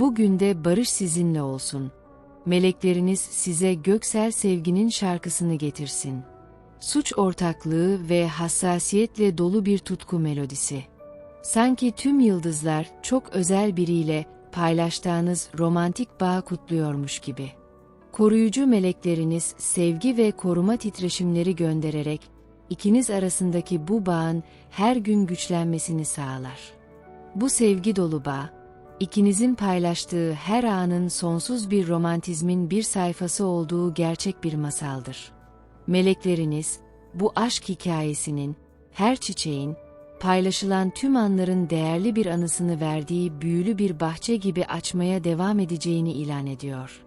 Bugün de barış sizinle olsun. Melekleriniz size göksel sevginin şarkısını getirsin. Suç ortaklığı ve hassasiyetle dolu bir tutku melodisi. Sanki tüm yıldızlar çok özel biriyle paylaştığınız romantik bağ kutluyormuş gibi. Koruyucu melekleriniz sevgi ve koruma titreşimleri göndererek ikiniz arasındaki bu bağın her gün güçlenmesini sağlar. Bu sevgi dolu bağ, ikinizin paylaştığı her anın sonsuz bir romantizmin bir sayfası olduğu gerçek bir masaldır. Melekleriniz, bu aşk hikayesinin, her çiçeğin, paylaşılan tüm anların değerli bir anısını verdiği büyülü bir bahçe gibi açmaya devam edeceğini ilan ediyor.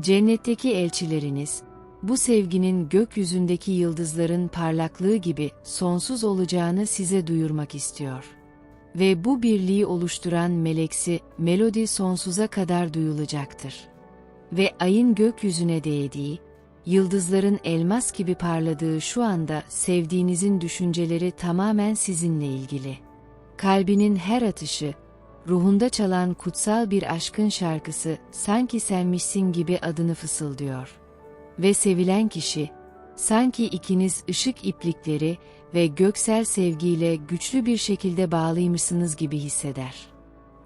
Cennetteki elçileriniz, bu sevginin gökyüzündeki yıldızların parlaklığı gibi sonsuz olacağını size duyurmak istiyor. Ve bu birliği oluşturan meleksi, melodi sonsuza kadar duyulacaktır. Ve ayın gökyüzüne değdiği, yıldızların elmas gibi parladığı şu anda sevdiğinizin düşünceleri tamamen sizinle ilgili. Kalbinin her atışı, ruhunda çalan kutsal bir aşkın şarkısı sanki senmişsin gibi adını fısıldıyor. Ve sevilen kişi, sanki ikiniz ışık iplikleri ve göksel sevgiyle güçlü bir şekilde bağlıymışsınız gibi hisseder.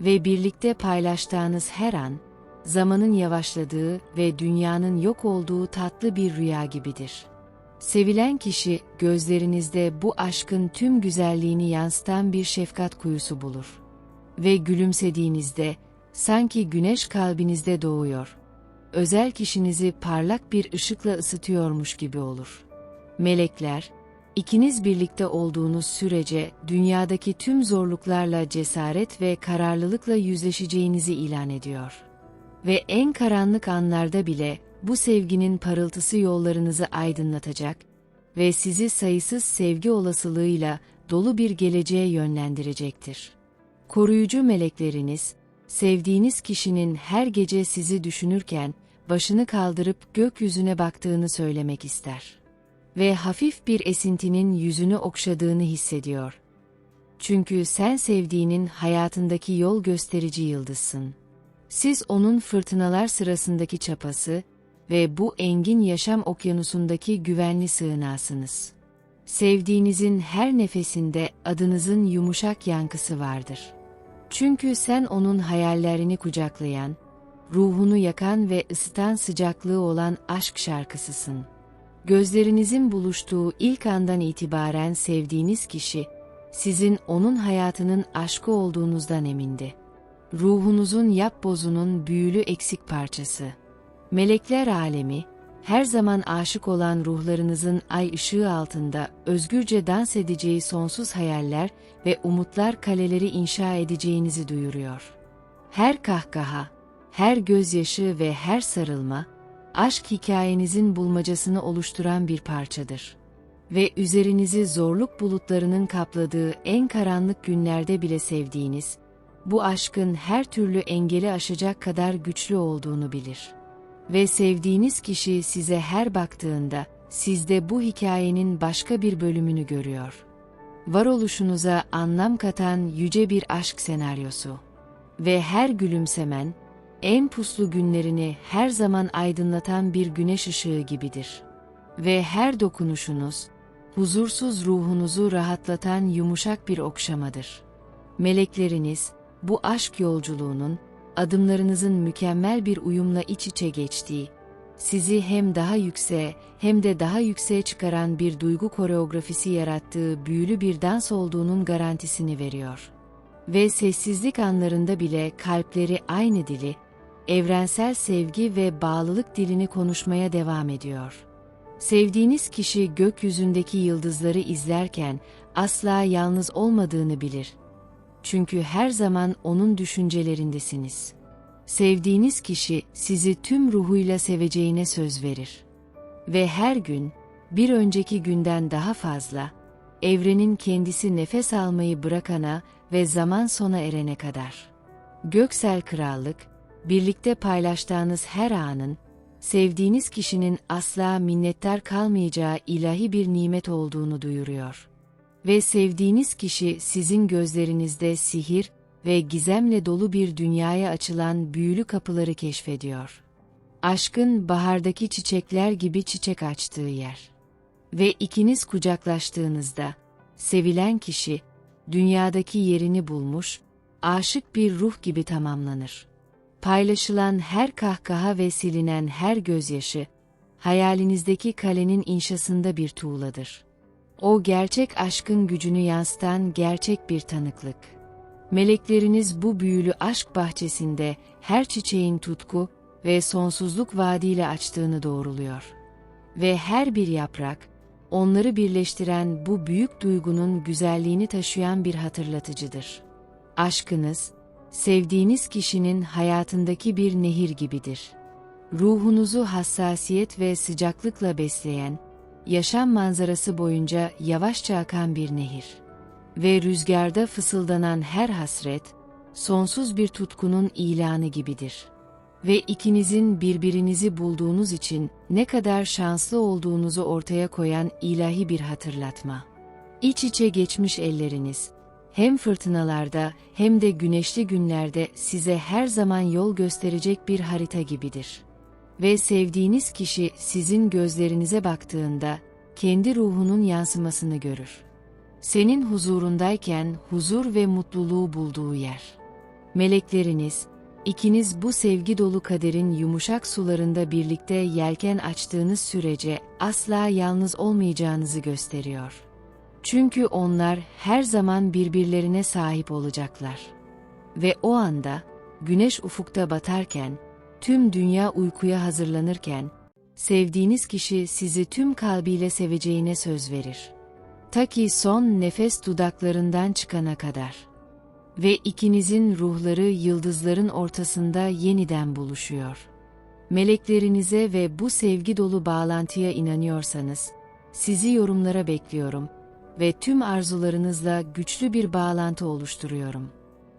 Ve birlikte paylaştığınız her an, zamanın yavaşladığı ve dünyanın yok olduğu tatlı bir rüya gibidir. Sevilen kişi gözlerinizde bu aşkın tüm güzelliğini yansıtan bir şefkat kuyusu bulur. Ve gülümsediğinizde sanki güneş kalbinizde doğuyor. Özel kişinizi parlak bir ışıkla ısıtıyormuş gibi olur. Melekler, ikiniz birlikte olduğunuz sürece dünyadaki tüm zorluklarla cesaret ve kararlılıkla yüzleşeceğinizi ilan ediyor. Ve en karanlık anlarda bile bu sevginin parıltısı yollarınızı aydınlatacak ve sizi sayısız sevgi olasılığıyla dolu bir geleceğe yönlendirecektir. Koruyucu melekleriniz, sevdiğiniz kişinin her gece sizi düşünürken başını kaldırıp gökyüzüne baktığını söylemek ister. Ve hafif bir esintinin yüzünü okşadığını hissediyor. Çünkü sen sevdiğinin hayatındaki yol gösterici yıldızsın. Siz onun fırtınalar sırasındaki çapası ve bu engin yaşam okyanusundaki güvenli sığınasınız. Sevdiğinizin her nefesinde adınızın yumuşak yankısı vardır. Çünkü sen onun hayallerini kucaklayan, ruhunu yakan ve ısıtan sıcaklığı olan aşk şarkısısın. Gözlerinizin buluştuğu ilk andan itibaren sevdiğiniz kişi, sizin onun hayatının aşkı olduğunuzdan emindi. Ruhunuzun yapbozunun büyülü eksik parçası. Melekler alemi, her zaman aşık olan ruhlarınızın ay ışığı altında özgürce dans edeceği sonsuz hayaller ve umutlar kaleleri inşa edeceğinizi duyuruyor. Her kahkaha, her gözyaşı ve her sarılma, aşk hikayenizin bulmacasını oluşturan bir parçadır. Ve üzerinizi zorluk bulutlarının kapladığı en karanlık günlerde bile sevdiğiniz, bu aşkın her türlü engeli aşacak kadar güçlü olduğunu bilir. Ve sevdiğiniz kişi size her baktığında, sizde bu hikayenin başka bir bölümünü görüyor. Varoluşunuza anlam katan yüce bir aşk senaryosu. Ve her gülümsemen, en puslu günlerini her zaman aydınlatan bir güneş ışığı gibidir. Ve her dokunuşunuz, huzursuz ruhunuzu rahatlatan yumuşak bir okşamadır. Melekleriniz, bu aşk yolculuğunun, adımlarınızın mükemmel bir uyumla iç içe geçtiği, sizi hem daha yükseğe hem de daha yükseğe çıkaran bir duygu koreografisi yarattığı büyülü bir dans olduğunun garantisini veriyor. Ve sessizlik anlarında bile kalpleri aynı dili, evrensel sevgi ve bağlılık dilini konuşmaya devam ediyor. Sevdiğiniz kişi gökyüzündeki yıldızları izlerken asla yalnız olmadığını bilir. Çünkü her zaman onun düşüncelerindesiniz. Sevdiğiniz kişi sizi tüm ruhuyla seveceğine söz verir. Ve her gün, bir önceki günden daha fazla, evrenin kendisi nefes almayı bırakana ve zaman sona erene kadar. Göksel Krallık, birlikte paylaştığınız her anın, sevdiğiniz kişinin asla minnettar kalmayacağı ilahi bir nimet olduğunu duyuruyor. Ve sevdiğiniz kişi sizin gözlerinizde sihir ve gizemle dolu bir dünyaya açılan büyülü kapıları keşfediyor. Aşkın bahardaki çiçekler gibi çiçek açtığı yer. Ve ikiniz kucaklaştığınızda, sevilen kişi, dünyadaki yerini bulmuş, aşık bir ruh gibi tamamlanır. Paylaşılan her kahkaha ve silinen her gözyaşı, hayalinizdeki kalenin inşasında bir tuğladır. O gerçek aşkın gücünü yansıtan gerçek bir tanıklık. Melekleriniz bu büyülü aşk bahçesinde her çiçeğin tutku ve sonsuzluk vaadiyle açtığını doğruluyor. Ve her bir yaprak, onları birleştiren bu büyük duygunun güzelliğini taşıyan bir hatırlatıcıdır. Aşkınız, sevdiğiniz kişinin hayatındaki bir nehir gibidir. Ruhunuzu hassasiyet ve sıcaklıkla besleyen, yaşam manzarası boyunca yavaşça akan bir nehir. Ve rüzgarda fısıldanan her hasret, sonsuz bir tutkunun ilanı gibidir. Ve ikinizin birbirinizi bulduğunuz için ne kadar şanslı olduğunuzu ortaya koyan ilahi bir hatırlatma. İç içe geçmiş elleriniz, hem fırtınalarda hem de güneşli günlerde size her zaman yol gösterecek bir harita gibidir. Ve sevdiğiniz kişi sizin gözlerinize baktığında kendi ruhunun yansımasını görür. Senin huzurundayken huzur ve mutluluğu bulduğu yer. Melekleriniz, ikiniz bu sevgi dolu kaderin yumuşak sularında birlikte yelken açtığınız sürece asla yalnız olmayacağınızı gösteriyor. Çünkü onlar her zaman birbirlerine sahip olacaklar. Ve o anda, güneş ufukta batarken, tüm dünya uykuya hazırlanırken, sevdiğiniz kişi sizi tüm kalbiyle seveceğine söz verir. Ta ki son nefes dudaklarından çıkana kadar. Ve ikinizin ruhları yıldızların ortasında yeniden buluşuyor. Meleklerinize ve bu sevgi dolu bağlantıya inanıyorsanız, sizi yorumlara bekliyorum ve tüm arzularınızla güçlü bir bağlantı oluşturuyorum.